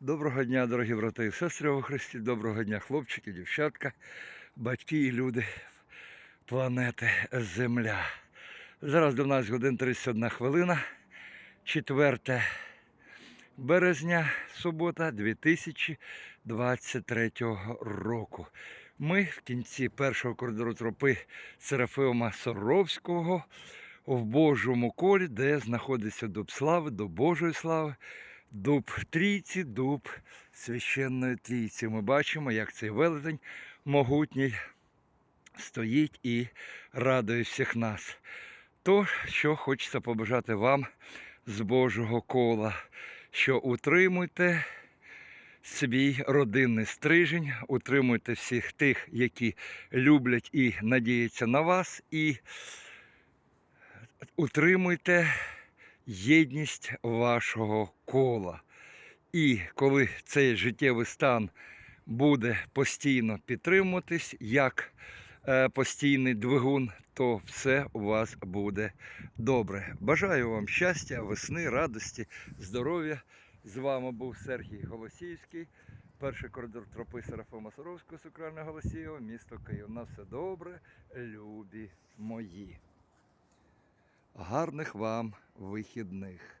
Доброго дня, дорогі брати і сестри у Христі. Доброго дня, хлопчики, дівчатка, батьки і люди планети Земля. Зараз до нас годин 31 хвилина, 4 березня, субота 2023 року. Ми в кінці першого коридору тропи Серафима Соровського в Божому колі, де знаходиться дуб слави, до Божої слави. Дуб трійці, дуб священної трійці. Ми бачимо, як цей велетень могутній стоїть і радує всіх нас. То, що хочеться побажати вам з Божого кола, що утримуйте свій родинний стрижень, утримуйте всіх тих, які люблять і надіються на вас, і утримуйте єдність вашого кола. І коли цей життєвий стан буде постійно підтримуватись, як е, постійний двигун, то все у вас буде добре. Бажаю вам щастя, весни, радості, здоров'я. З вами був Сергій Голосіївський, перший коридор тропи Серафима Саровського, Сукральне Голосієва, місто Київ. На все добре, любі мої. Гарних вам вихідних.